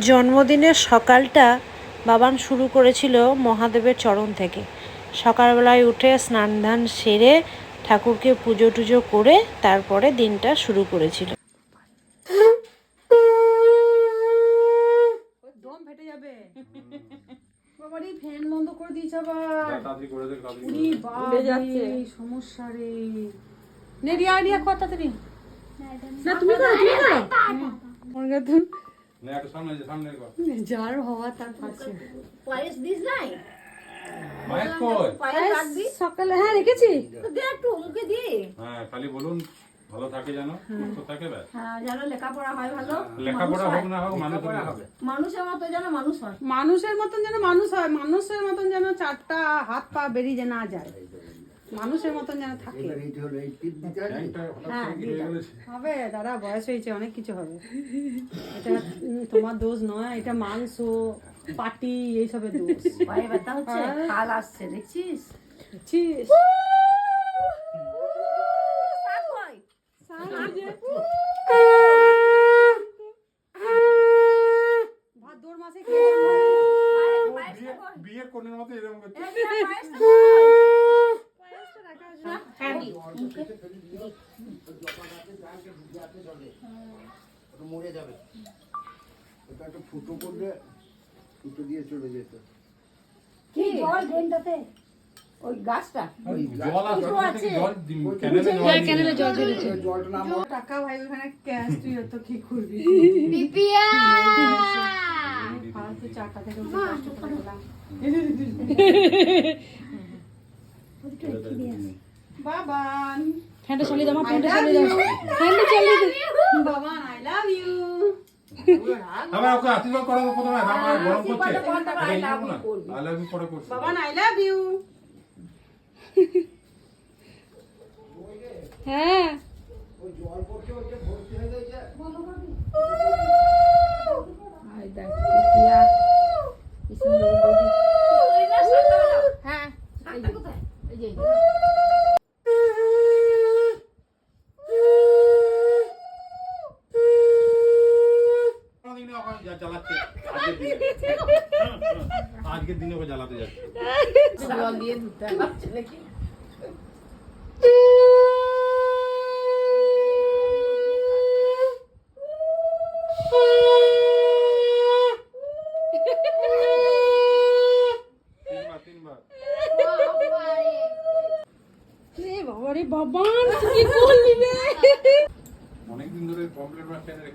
জন্মদিনের সকালটা বাবান শুরু করেছিল মহাদেবের চরণ থেকে। সকালবেলায় উঠে স্নান ধান সেরে ঠাকুরকে পুজো টুজো করে তারপরে দিনটা শুরু করেছিল। ফ্যান বন্ধ করে দিয়েছে আবার। সমস্যা রে। নে রিয়া রিয়া কর তাড়াতাড়ি। না তুমি করো তুমি করো যার হওয়া তার পায়েস দিস নাই? সকালে হ্যাঁ রেখেছি। একটু মুখে দি। হ্যাঁ খালি বলুন ভালো থাকে যেন সুস্থ থাকে ব্যাস। হ্যাঁ যেন লেখাপড়া হয় ভালো। লেখাপড়া হোক না হোক মানুষ হবে। মানুষের মতো যেন মানুষ হয়। মানুষের মতন যেন মানুষ হয় মানুষের মতন যেন চারটা হাত পা বেরিয়ে যে না যায়। মানুষের মতন যেন থাকে হ্যাঁ, হয়ে? হবে দাদা বয়স হয়েছে অনেক কিছু হবে এটা তোমার দোষ নয় এটা মাংস পাটি এইসবের দোষ ব্যথা হচ্ছে হ্যাঁ। খাল আসছে দেখছিস বুঝছিস? শাক কই? ভাদ্র মাসে খেয়ে যাব। পায়ে- পায়েসটা কই? বিয়ের কোণের মতো এরকম করছে এই রিয়া, পায়েসটা কই? হ্যাঁ, দি, মুখে। ওটা মরে যাবে ওটা একটা ফুটো করলে ফুটো দিয়ে চলে যেত কি জল ড্রেনটাতে ওই গাছটা জল আছে? জল দিন- ক্যানেলে জল দিন। ওই জলটা নাম টাকা ভাই ওখানে ক্যাশ তুই তো কি করবি? পিপিয়া! ফালতু চারটা থেকে কষ্ট করে গেলাম। বাবান। ফ্যানটা চালিয়ে দাও you. ফ্যানটা চালিয়ে দাও। বাবান আই লাভ ইউ আবার ওকে আশীর্বাদ করাবো প্রথমে আমার গরম করছে। পরে করছি। বাবান আই লাভ ইউ হ্যাঁ ওই জল পড়ছে ওই যে ভর্তি হয়ে গেছে আই দেখ রিয়া কি সুন্দর বৌদি রিয়া শাকটা দাও হ্যাঁ শাকটা কোথায় এই যে কোনোদিনই ওকে যা- জ্বালাচ্ছে আজকের দিনে। ওকে জ্বালাতে যাচ্ছে। জল দিয়ে ধুতে নাকি বাবা কি করলি রে? অনেকদিন ধরে কমপ্লেট মাছ টেনে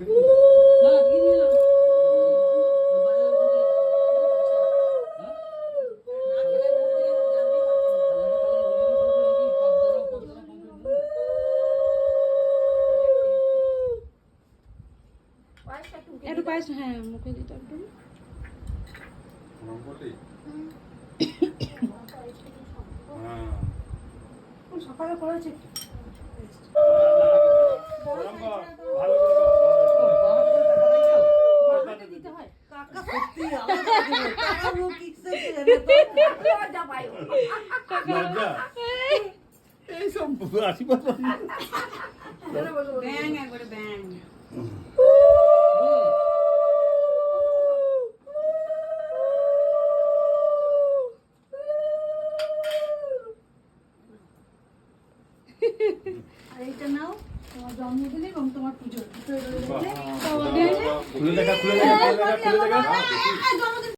পায়েস হ্যাঁ মুখে দিতে করলি হ্যাঁ। সকালে করেছে। দিতে হয় এইসব আশীর্বাদ ব্যাং একবারে ব্যাং এইটা নাও তোমার জন্মদিন এবং তোমার পুজো খুলে দেখা খুলে দেখা খুলে দেখা খুলে দেখা।